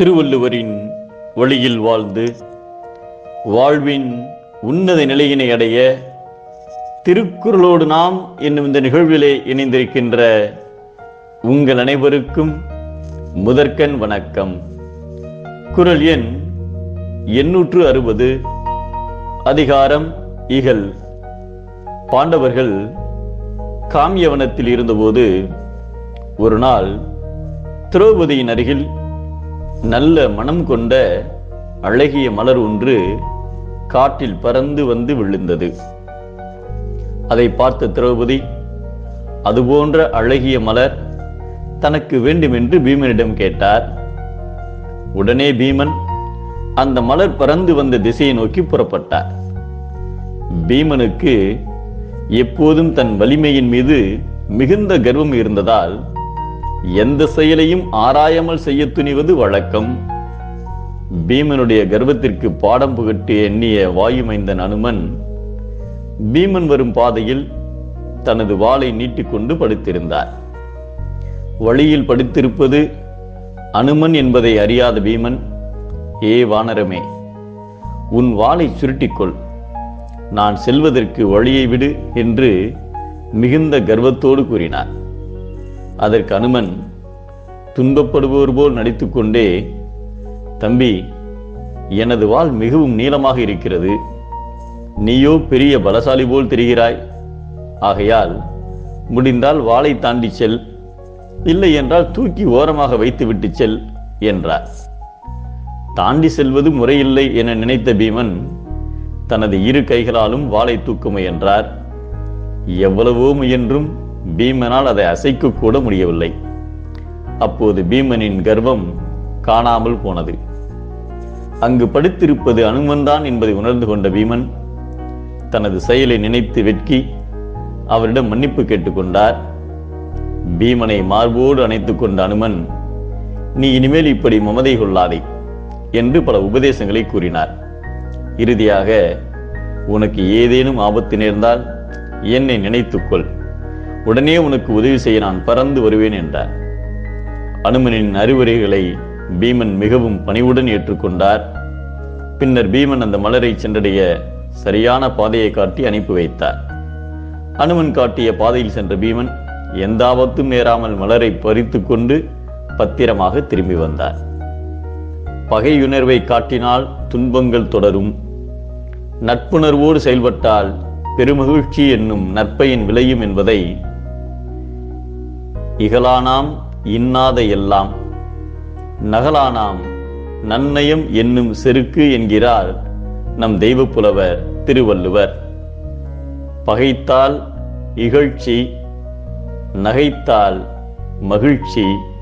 திருவள்ளுவரின் வழியில் வாழ்ந்து வாழ்வின் உன்னத நிலையினை அடைய திருக்குறளோடு நாம் என்னும் இந்த நிகழ்விலே இணைந்திருக்கின்ற உங்கள் அனைவருக்கும் முதற்கண் வணக்கம். குறள் எண் எண்ணூற்று அறுபது. அதிகாரம் இகல் பாண்டவர்கள் காமியவனத்தில் இருந்தபோது ஒரு நாள் திரௌபதியின் அருகில் நல்ல மனம் கொண்ட அழகிய மலர் ஒன்று காற்றில் பறந்து வந்து விழுந்தது. அதை பார்த்த திரௌபதி அதுபோன்ற அழகிய மலர் தனக்கு வேண்டுமென்று பீமனிடம் கேட்டார். உடனே பீமன் அந்த மலர் பறந்து வந்த திசையை நோக்கி புறப்பட்டார். பீமனுக்கு எப்போதும் தன் வலிமையின் மீது மிகுந்த கர்வம் இருந்ததால் எந்த செயலையும் ஆராயாமல் செய்ய துணிவது வழக்கம். பீமனுடைய கர்வத்திற்கு பாடம் புகட்டி எண்ணிய வாயுமைந்தன் அனுமன் பீமன் வரும் பாதையில் தனது வாளை நீட்டிக்கொண்டு படுத்திருந்தார். வழியில் படுத்திருப்பது அனுமன் என்பதை அறியாத பீமன் ஏ வானரமே உன் வாளை சுருட்டிக்கொள். நான் செல்வதற்கு வழியை விடு என்று மிகுந்த கர்வத்தோடு கூறினார். அதற்கு அனுமன் துன்பப்படுபவர் போல் நடித்துக்கொண்டே தம்பி எனது வாள் மிகவும் நீளமாக இருக்கிறது. நீயோ பெரிய பலசாலி போல் தெரிகிறாய். ஆகையால் முடிந்தால் வாளை தாண்டி செல். இல்லை என்றால் தூக்கி ஓரமாக வைத்துவிட்டு செல் என்றார். தாண்டி செல்வது முறையில்லை என நினைத்த பீமன் தனது இரு கைகளாலும் வாளை தூக்க முயன்றார். எவ்வளவோ முயன்றும் பீமனால் அதை அசைக்க கூட முடியவில்லை. அப்போது பீமனின் கர்வம் காணாமல் போனது. அங்கு படுத்திருப்பது அனுமன்தான் என்பதை உணர்ந்து கொண்ட பீமன் தனது செயலை நினைத்து வெட்கி அவரிடம் மன்னிப்பு கேட்டுக்கொண்டார். பீமனை மார்போடு அணைத்துக் கொண்ட அனுமன் நீ இனிமேல் இப்படி மமதை கொள்ளாதே என்று பல உபதேசங்களை கூறினார். இறுதியாக உனக்கு ஏதேனும் ஆபத்து நேர்ந்தால் என்னை நினைத்துக்கொள் உடனே உனக்கு உதவி செய்ய நான் பறந்து வருவேன் என்றார். அனுமனின் அறிவுரைகளை பீமன் மிகவும் பணிவுடன் ஏற்றுக்கொண்டார். பின்னர் பீமன் அந்த மலரை சென்றடைய சரியான பாதையை காட்டி அனுப்பி வைத்தார். அனுமன் காட்டிய பாதையில் சென்ற பீமன் எந்த ஆபத்தும் நேராமல் மலரை பறித்து கொண்டு பத்திரமாக திரும்பி வந்தார். பகையுணர்வை காட்டினால் துன்பங்கள் தொடரும். நட்புணர்வோடு செயல்பட்டால் பெருமகிழ்ச்சி என்னும் நற்பையின் விளையும் என்பதை இகலானாம் இன்னாத எல்லாம் நகலானாம் நன்னயம் என்னும் செருக்கு என்கிறார் நம் தெய்வப்புலவர் திருவள்ளுவர். பகைத்தால் இகழ்ச்சி நகைத்தால் மகிழ்ச்சி.